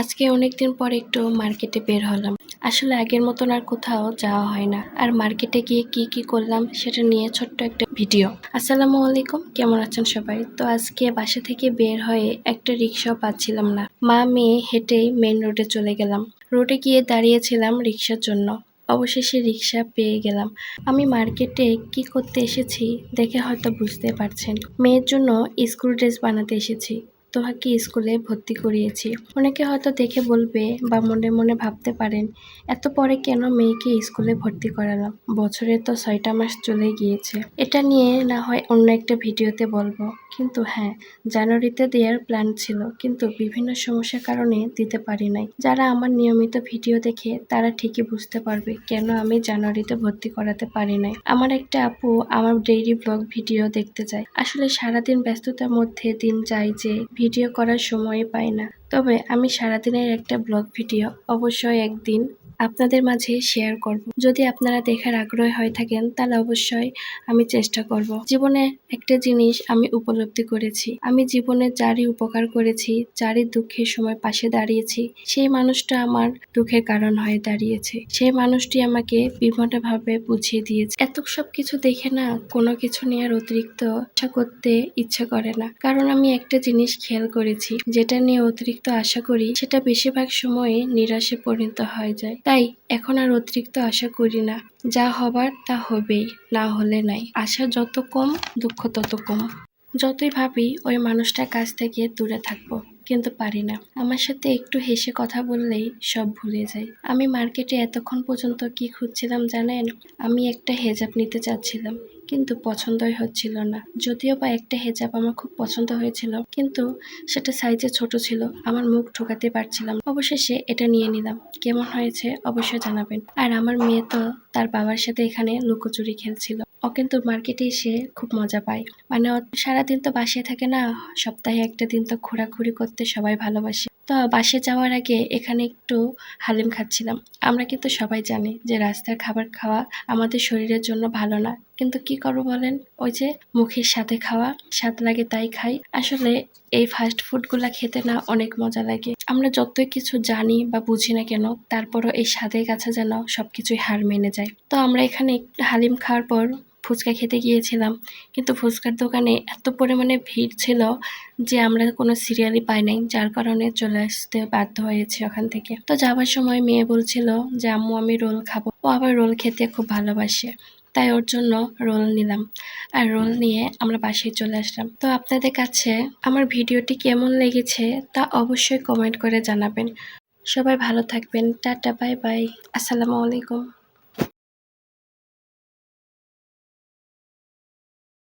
আজকে অনেকদিন পর একটু মার্কেটে বের হলাম। আসলে আগের মতন আর কোথাও যাওয়া হয় না। আর মার্কেটে গিয়ে কি কি করলাম সেটা নিয়ে ছোট্ট একটা ভিডিও। আসসালামু আলাইকুম, কেমন আছেন সবাই? তো আজকে বাসা থেকে বের হয়ে একটা রিক্সাও পাচ্ছিলাম না। মা মেয়ে হেঁটেই মেন রোডে চলে গেলাম। রোডে গিয়ে দাঁড়িয়েছিলাম রিক্সার জন্য। অবশেষে রিক্সা পেয়ে গেলাম। আমি মার্কেটে কি করতে এসেছি দেখে হয়তো বুঝতে পারছেন। মেয়ের জন্য স্কুল ড্রেস বানাতে এসেছি। তোহাকে স্কুলে ভর্তি করিয়েছি। অনেকে হয়তো দেখে বলবে বা মনে মনে ভাবতে পারেন, এত পরে কেন মেয়েকে স্কুলে ভর্তি করালাম? বছরে তো ছয়টা মাস চলে গিয়েছে। এটা নিয়ে না হয় অন্য একটা ভিডিওতে বলব। কিন্তু হ্যাঁ জানুয়ারিতে দেওয়ার প্ল্যান ছিল, কিন্তু বিভিন্ন সমস্যার কারণে দিতে পারি নাই। যারা আমার নিয়মিত ভিডিও দেখে, তারা ঠিকই বুঝতে পারবে কেন আমি জানুয়ারিতে ভর্তি করাতে পারি নাই। আমার একটা আপু আমার ডেইলি ব্লগ ভিডিও দেখতে চায় আসলে সারাদিন ব্যস্ততার মধ্যে দিন যায় যে ভিডিও করার সময় পাই না। তবে আমি সারাদিনের একটা ব্লগ ভিডিও অবশ্যই একদিন আপনাদের মাঝে শেয়ার করব। যদি আপনারা দেখার আগ্রহী হয়ে থাকেন, তাহলে অবশ্যই আমি চেষ্টা করব। জীবনে একটা জিনিস আমি উপলব্ধি করেছি। আমি জীবনে যারই উপকার করেছি, যারই দুঃখের সময় পাশে দাঁড়িয়েছি, সেই মানুষটা আমার দুঃখের কারণ হয়ে দাঁড়িয়েছে। সেই মানুষটি আমাকে বিভিন্নভাবে বুঝিয়ে দিয়েছে। এত সব কিছু দেখে না কোনো কিছু নিয়ে আর অতিরিক্ত আশা করতে ইচ্ছা করে না। কারণ আমি একটা জিনিস খেয়াল করেছি, যেটা নিয়ে অতিরিক্ত আশা করি, সেটা বেশিরভাগ সময়ে নিরাশে পরিণত হয়ে যায়। তাই এখন আর অতিরিক্ত আশা করি না। যা হবার তা হবেই, না হলে নাই। আশা যত কম, দুঃখ তত কম। যতই ভাবি ওই মানুষটার কাছ থেকে দূরে থাকব, কিন্তু পারি না। আমার সাথে একটু হেসে কথা বললেই সব ভুলে যায়। আমি মার্কেটে এতক্ষণ পর্যন্ত কি খুঁজছিলাম জানেন? আমি একটা হেজাব নিতে চাচ্ছিলাম। কিন্তু পছন্দই হচ্ছিল না। যদিও বা একটা হেজাব আমার খুব পছন্দ হয়েছিল, কিন্তু সেটা সাইজে ছোট ছিল, আমার মুখ ঢোকাতে পারছিলাম অবশেষে এটা নিয়ে নিলাম। কেমন হয়েছে অবশ্যই জানাবেন। আর আমার মেয়ে তো তার বাবার সাথে এখানে লুকোচুরি খেলছিল। ও কিন্তু মার্কেটে এসে খুব মজা পায়। মানে সারাদিন তো বাসায় থাকে না, সপ্তাহে একটা দিন তো ঘোরাঘুরি করতে সবাই ভালোবাসে। তো বাসে যাওয়ার আগে এখানে একটু হালিম খাচ্ছিলাম। আমরা কিন্তু সবাই জানি যে রাস্তার খাবার খাওয়া আমাদের শরীরের জন্য ভালো না। কিন্তু কি করব বলেন? ওই যে মুখের সাথে খাওয়া, স্বাদ লাগে তাই খাই। আসলে এই ফাস্ট ফুডগুলা খেতে না অনেক মজা লাগে। আমরা যতই কিছু জানি বা বুঝি না কেন, তারপরও এই স্বাদের কাছে যেন সবকিছুই হার মেনে যায়। তো আমরা এখানে হালিম খাওয়ার পর ফুচকা খেতে গিয়েছিলাম। কিন্তু ফুচকার দোকানে এত পরিমাণে ভিড় ছিল যে আমরা কোনো সিরিয়ালই পাই নাই, যার কারণে চলে আসতে বাধ্য হয়েছে ওখান থেকে। তো যাওয়ার সময় মেয়ে বলছিল যে, আম্মু, আমি রোল খাব। ও আবার রোল খেতে খুব ভালোবাসে। তাই ওর জন্য রোল নিলাম। আর রোল নিয়ে আমরা বাসায় চলে আসলাম। তো আপনাদের কাছে আমার ভিডিওটি কেমন লেগেছে তা অবশ্যই কমেন্ট করে জানাবেন। সবাই ভালো থাকবেন। টাটা বাই বাই আসসালামু আলাইকুম।